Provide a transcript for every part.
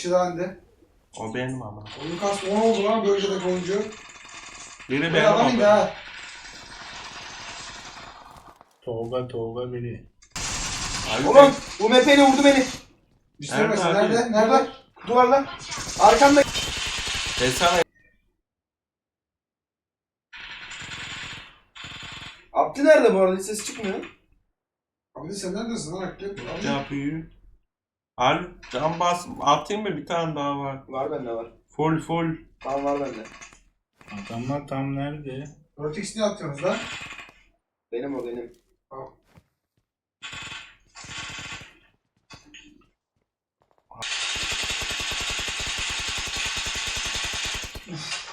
kişi daha indi. O benim ama. Oyun kastı 10 oldu lan bölgedeki oyuncu. Biri Ben benim adam ama. indi ha. Tolga Tolga biri. Abi Oğlum bu MP'yle vurdu beni. Düşürmesin. Nerede abi? Nerede? Nerede? Duvarla. Arkamda. Ben sana Abdi nerede bu arada? Hiç ses çıkmıyor. Abi sen neredesin lan Hakkı? Abi, yapıyor. Al can bas atayım mı bir tane daha var. Var bende var. Full full. Tamam var bende. Adamlar tam nerede? 4x ne atıyorsunuz lan? Benim o benim.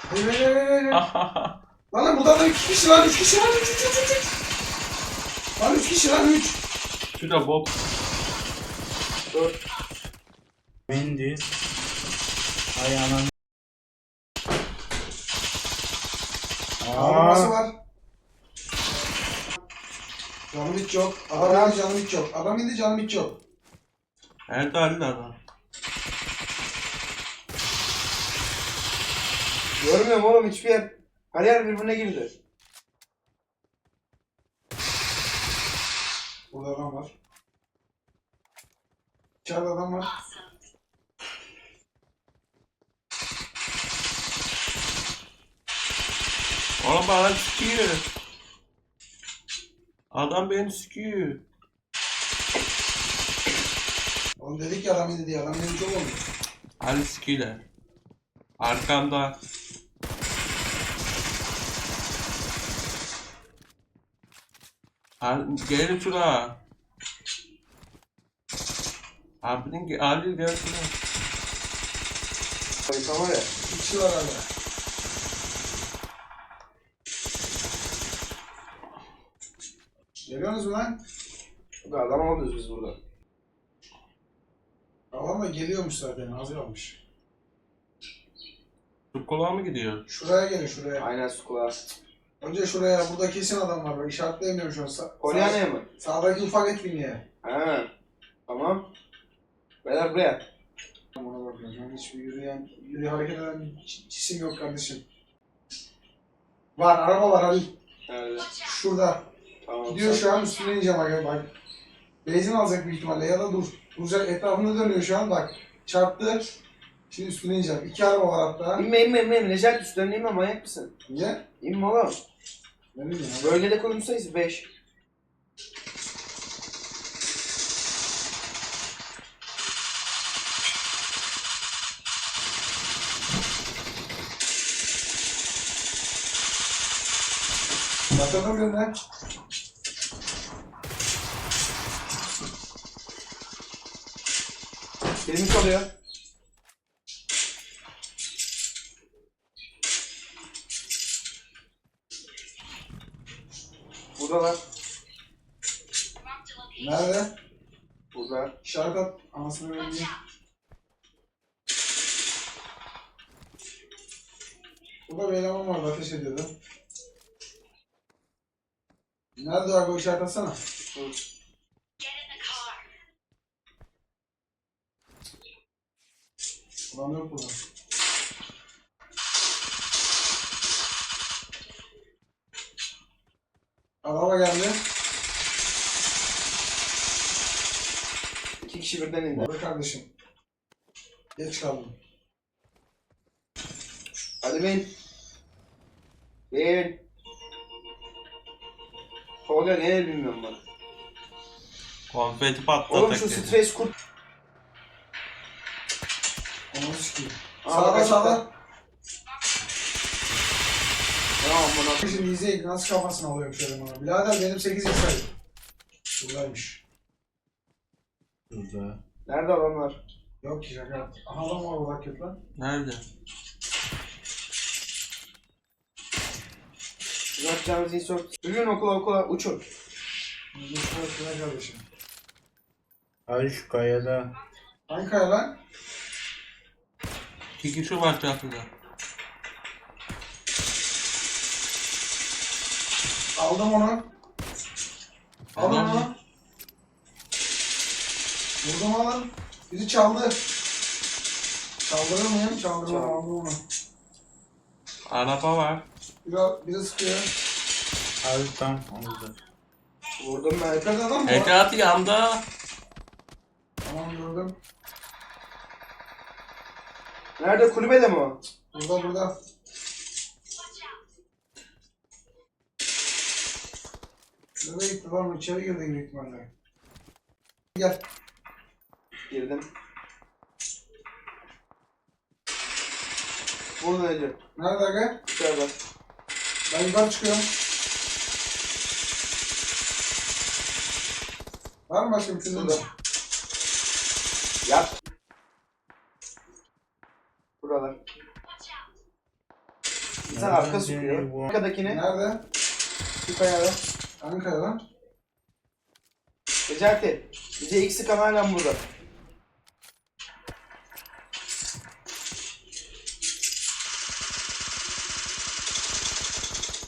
Hey hey hey hey hey. Lan lan burada da 3 kişi lan 3 kişi lan 3 3 3 3. Lan 3 kişi lan 3. Şurada Bob. Mendi. Ay anam. Ağlaması Aa, var. Canım hiç yok. Adam indi canım hiç yok. Adam indi canım hiç yok. Nerede Ali adam? Görmüyorum oğlum hiçbir yer. Her yer birbirine girdi. Burada adam var. İçeride adam var. Oğlum bana sikiyor. Adam beni sikiyor. Oğlum dedik ya adam diye. Adam indi çok oldu. Ali sikiler. Arkamda. Ali, gelin şuraya. Abinin Ali gel. Harita var ya. Bir kişi var hala. Geliyorsunuz mu lan? Bu kadar adam alıyoruz biz burada. Tamam mı? Geliyormuş zaten. Az kalmış. Tukula mı gidiyor? Şuraya gelin şuraya. Aynen skula. Önce şuraya. Burada kesin adam var. Bak işaretleyemiyorum şu an. Sa mı? sağ- Sağdaki ufak etkinliğe. Ha. Tamam. Beyler buraya. Buna bakıyorum. Yani hiçbir yürüyen, yürü hareket eden c- cisim yok kardeşim. Var, araba var Halil. Nerede? Şurada. Tamam. Gidiyor sen- şu an üstüne ineceğim bak. bak. Benzin alacak büyük ihtimalle ya da dur. Duracak etrafında dönüyor şu an bak. Çarptı. Şimdi üstüne ineceğim. İki araba var hatta. İnme inme inme. Necati üstlerine inme manyak mısın? Niye? İnme oğlum. Ne bileyim. Bölgede koyun sayısı 5. Batırdım birine. Benim kalıyor. Buradalar. Nerede? Burada. İşaret at. Anasını vereyim. Burada bir eleman vardı ateş ediyordu. Nerede abi o işaret atsana. Ulan yok burada. Araba geldi. İki kişi birden indi. Orada kardeşim. Geç kaldım. Hadi bin. Bin. Tolga ne bilmiyorum ben. Konfeti patlatak Oğlum şu dedi. stres kurt. Sikeyim. Sağda sağda. Tamam buna. Şimdi izleyin nasıl kafasını alıyorum şöyle bana. Birader benim 8 yaşındayım. Buradaymış. Burada. Nerede adamlar? Yok ki şaka. Aha adam var orada kötü lan. Nerede? Yapacağımız insert. Yürüyün okula okula uçun. Şuraya şuraya kardeşim. Ay şu kayada. Hangi kaya lan? İki kişi var çatıda. Aldım onu. Aldım Tamam. onu. Vurdum alın. Biri çaldı. Çaldırır mıyım? Çaldırmam Çal. aldım onu. Araba var. Biraz, biri sıkıyor. Abi tam orada. Vurdum ben. Yukarıda adam mı var? Necati yanda. Tamam gördüm. Nerede? Kulübede mi o? Burada burada. Nereye gitti lan? İçeri girdi büyük ihtimalle. Gel. Girdim. Burada Ece. Nerede aga? İçeride. Ben yukarı çıkıyorum. Var mı başka bir çözüm? Şurada. Yat. Buralar. Tane arka sıkıyor. Arkadakini Nerede? şu kayada. Hangi kayadan? Necati. Bize X'i kan hala burada.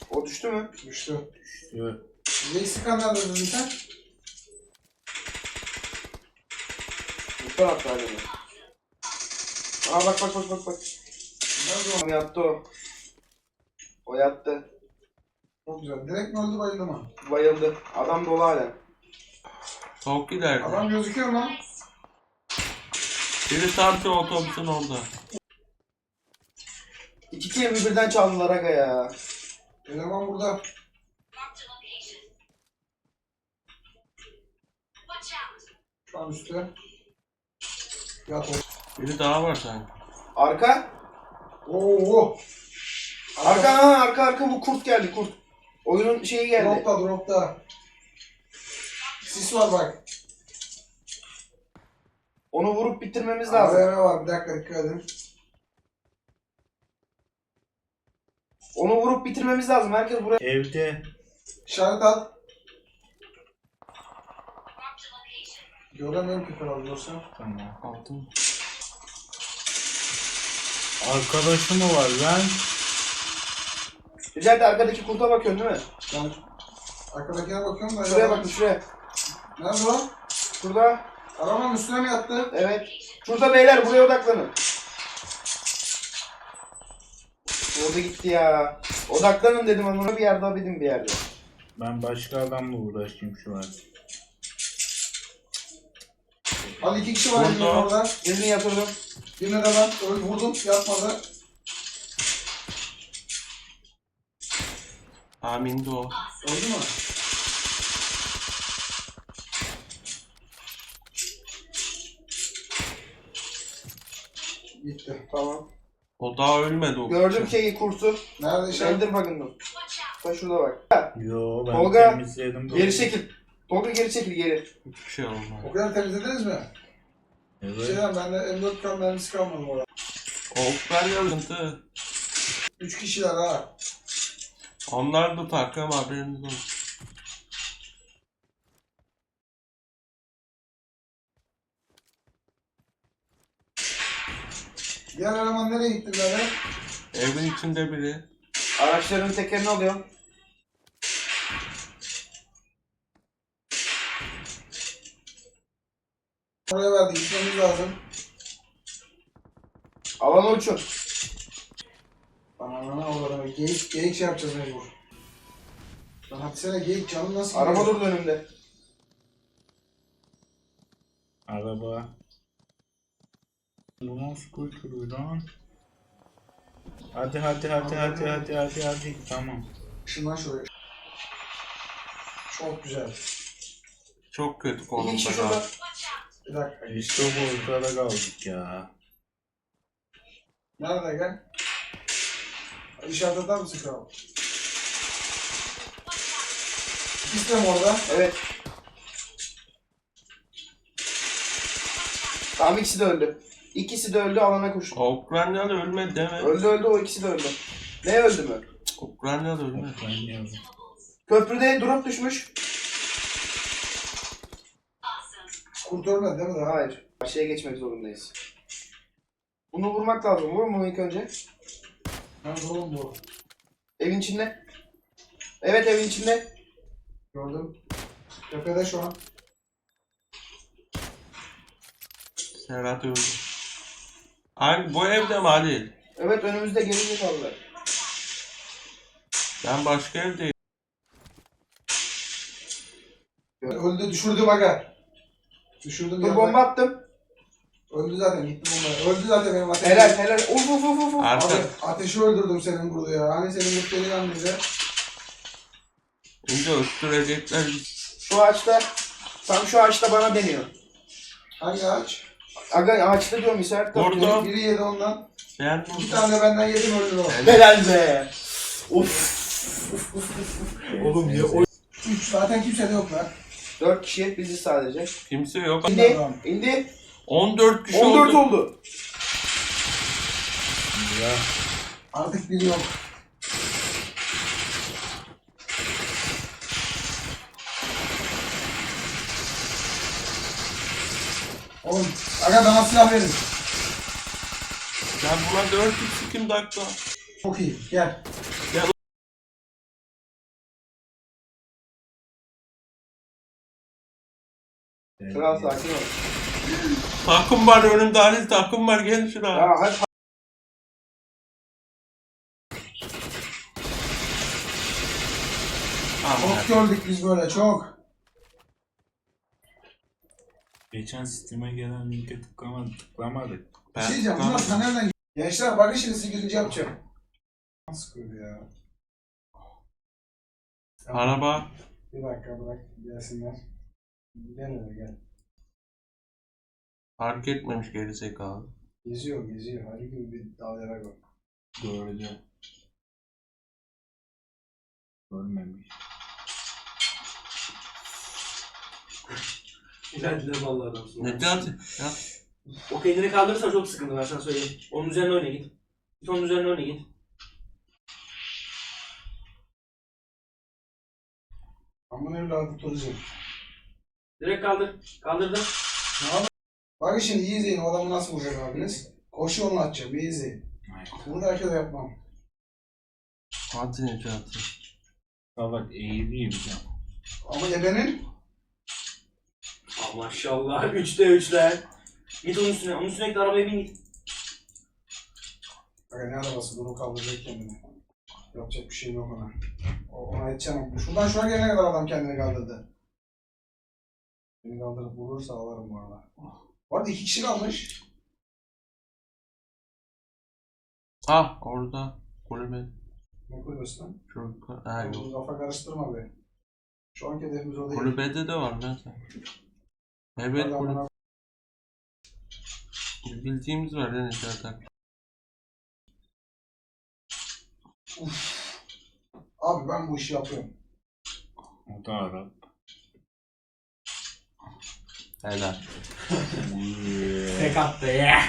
O düştü mü? Düştü. Şu. Lexikan nerede dedin sen? Bu tarafta hala. Aa bak bak bak bak bak. Nerede? O yattı o. O yattı. Çok güzel. Direkt mi öldü bayıldı mı? Bayıldı. Adam dolu hala. Çok ileride. Adam gözüküyor mu? Biri tam şu otobüsün orada. İki kill birden çaldılar aga ya. Eleman burada. An üstte. Yat o. Biri daha var sanki. Arka. Oo. Arka ha, arka arka bu kurt geldi kurt. Oyunun şeyi geldi. Dropta dropta. Sis var bak. Onu vurup bitirmemiz lazım. AVM var. Bir dakika dikkat edin. Onu vurup bitirmemiz lazım. Herkes buraya. Evde. İşaret at. Göremiyorum ki kral yoksa. Tamam. Altın. Arkadaşı mı var lan? Necati arkadaki kurta bakıyorsun değil mi? Ben arkadakine bakıyorum da. Şuraya bakın şuraya. Nerede o? Şurada. Arabanın üstüne mi yattı? Evet. Şurada beyler buraya odaklanın. Orada gitti ya. Odaklanın dedim ama bir yerde abidim bir yerde. Ben başka adamla uğraşayım şu an. Hadi iki kişi var elinin orada. Birini yatırdım. Birine de ben öyle vurdum. Yatmadı. Amin de o. Öldü mü? Gitti. Tamam. O daha ölmedi o. Gördüm şeyi kursu. Nerede işaret? Ender bakın. Out! Bak şurada bak. Yo ben Tolga, temizledim. Geri çekil. Tolga geri çekil geri. Hiçbir şey olmaz. O kadar temizlediniz mi? Evet. şeyden bende M4 kan mermisi kalmadı orada. Oklar yazıntı. Üç kişiler ha. Onlar da takım haberiniz olsun. Diğer eleman nereye gitti birader? Evin içinde biri. Araçların tekerini alıyorum. Oraya verdi. Gitmemiz lazım. Alana uçun. Ne olur Geyik, geyik şey yapacağız mecbur. Lan hadi sene geyik canım nasıl Araba gidiyor? durdu önümde. Araba. Bu nasıl kuyturuyor lan? Hadi hadi hadi hadi hadi hadi hadi tamam. Şundan şuraya. Çok güzel. Çok kötü İki konumda. kişi şurada. Watch out! Bir dakika. İşte bu ortada kaldık ya. Nerede gel? İşaret atar mısın kral? İkisi de mi orada? Evet. Tamam ikisi de öldü. İkisi de öldü alana koşun. Ukraynalı ölmedi deme. Öldü öldü o ikisi de öldü. Ne öldü mü? Ukraynalı yazdım. Köprüde drop düşmüş. Awesome! Kurt ölmedi değil mi daha? Hayır. Karşıya geçmek zorundayız. Bunu vurmak lazım. Vur mu ilk önce? Nerede oğlum bu? Evin içinde. Evet evin içinde. Gördüm. Tepede şu an. Serhat öldü. Aynı bu evde mi Halil? Evet önümüzde gelecek Allah. Ben başka evdeyim. Öldü düşürdü aga. Düşürdüm Dur ya. bomba attım. Öldü zaten gitti bomba. Öldü zaten benim ateşim. Helal helal. Uf uf uf uf. Arka. Abi ateşi öldürdüm senin burada ya. Hani senin mutluğunu yanmayacak. Şimdi öttürecekler. Şu ağaçta. Tam şu ağaçta bana deniyor. Hangi ağaç? Aga ağaçta diyorum işaret Orada. yapıyorum. Biri yedi ondan. Ben Bir tane de benden yedim öldü o. Helal be. Uf. Oğlum ya o. Üç zaten kimse de yok lan. 4 kişi bizi sadece. Kimse yok. İndi. İndi. 14 kişi 14 oldu. oldu. Ya. Artık biri yok. Oğlum, aga bana silah verin. Ben buna 4 x kim dakika? Çok iyi, gel. Kral sakin ol. Takım var önümde Halil takım var gel şuraya. Ya hadi. Çok gördük biz böyle, çok. Geçen sisteme gelen linke tıklamadık. tıklamadık. Bir şey diyeceğim, bunlar sen nereden Gençler bakın şimdi sizi yapacağım. Nasıl koydu ya? Araba. Bir dakika bırak gelsinler. Gel hele gel. Fark etmemiş gerizekalı. Geziyor geziyor. Hadi gibi bir dalayarak bak. Gördü. Görmemiş. İleride vallahi adamsın. Necati. Ya. O kendini kaldırırsa çok sıkıntı ben sana söyleyeyim. Onun üzerine oyna git. Git onun üzerine oyna git. Aman evladı tutacağım. Direkt kaldır. Kaldırdım. Ne yapayım? Bakın şimdi iyi izleyin o adamı nasıl vuracak abiniz. Koşu yolunu atacağım iyi izleyin. Bunu da herkese yapmam. Hadi Necati. Salak eğiliyor bir de. Ama ebenin Aa, maşallah. Üçte üçler. Git onun üstüne. Onun üstüne git arabaya bin git. Aga ne arabası o kaldıracak kendini. Yapacak bir şey yok ona. O, ona edeceğim. Şuradan şuraya gelene kadar adam kendini kaldırdı. Beni kaldırıp vurursa alırım bu arada. Bu arada iki kişi kalmış. Ah orada. Kulübe. Ne kulübesi lan? Çocuk. Ha yok. Kafa karıştırma be. Şu anki hedefimiz o değil. Kulübede de var lan sen. Evet Adam kulübe. bana- Bildiğimiz var ya Necati. Abi ben bu işi yapıyorum. Arap. Helal. Tek attı ya.